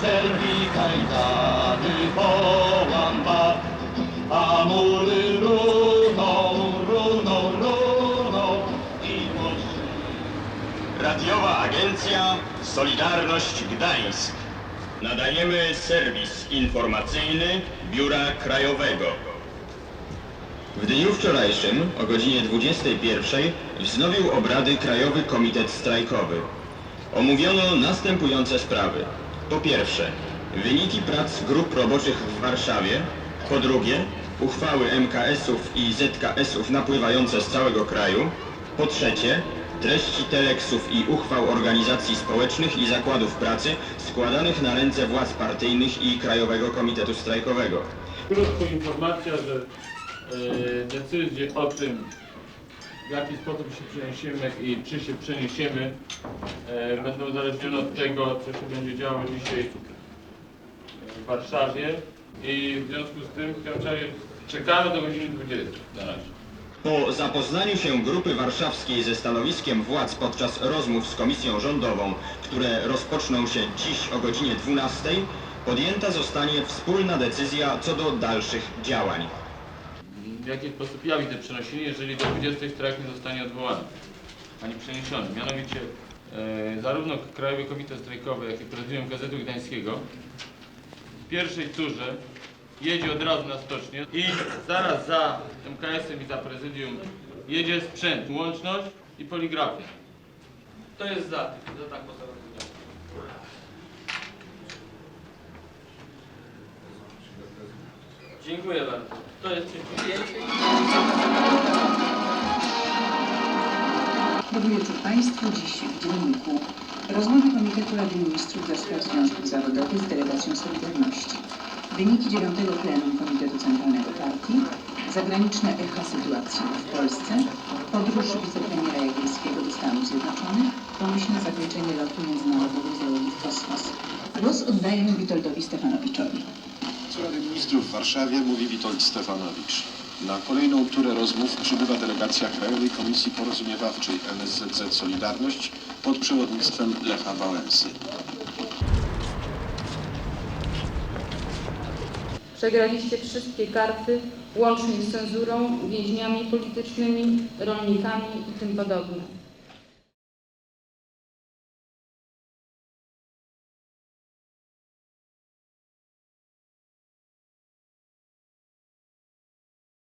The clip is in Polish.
Zęby kajdany bat, a mury runą, runą, runą i. Radiowa Agencja Solidarność Gdańsk. Nadajemy serwis informacyjny Biura Krajowego. W dniu wczorajszym o godzinie 21 wznowił obrady Krajowy Komitet Strajkowy. Omówiono następujące sprawy. Po pierwsze, wyniki prac grup roboczych w Warszawie. Po drugie, uchwały MKS-ów i ZKS-ów napływające z całego kraju. Po trzecie, treści teleksów i uchwał organizacji społecznych i zakładów pracy składanych na ręce władz partyjnych i Krajowego Komitetu Strajkowego. Krótko informacja, że e, decyzje o tym, w jaki sposób się przeniesiemy i czy się przeniesiemy, e, będą uzależnione od tego, co się będzie działo dzisiaj w Warszawie. I w związku z tym chciałem czekamy do godziny 20 na razie. Po zapoznaniu się grupy warszawskiej ze stanowiskiem władz podczas rozmów z komisją rządową, które rozpoczną się dziś o godzinie 12, podjęta zostanie wspólna decyzja co do dalszych działań. Jaki sposób ja widzę przeniesienie, jeżeli do 20 strajk nie zostanie odwołany, ani przeniesiony. Mianowicie e, zarówno Krajowy Komitet Strajkowy, jak i Prezydium Gazetu Gdańskiego w pierwszej turze jedzie od razu na stocznię i zaraz za MKS-em i za Prezydium jedzie sprzęt, łączność i poligrafia. To jest za, za tak. Dziękuję bardzo. Dobry wieczór Państwu. Dziś w dzienniku rozmowy Komitetu Rady Ministrów do spraw Związków Zawodowych z delegacją Solidarności. Wyniki dziewiątego plenum Komitetu Centralnego Partii, zagraniczne echa sytuacji w Polsce, podróż wicepremiera Jagielskiego do Stanów Zjednoczonych, pomyślne zakończenie lotu międzynarodowej załogi w kosmos. Głos oddaję Witoldowi Stefanowiczowi. Rady Ministrów w Warszawie mówi Witold Stefanowicz. Na kolejną turę rozmów przybywa delegacja Krajowej Komisji Porozumiewawczej NSZZ Solidarność pod przewodnictwem Lecha Wałęsy. Przegraliście wszystkie karty, łącznie z cenzurą, więźniami politycznymi, rolnikami i tym podobne.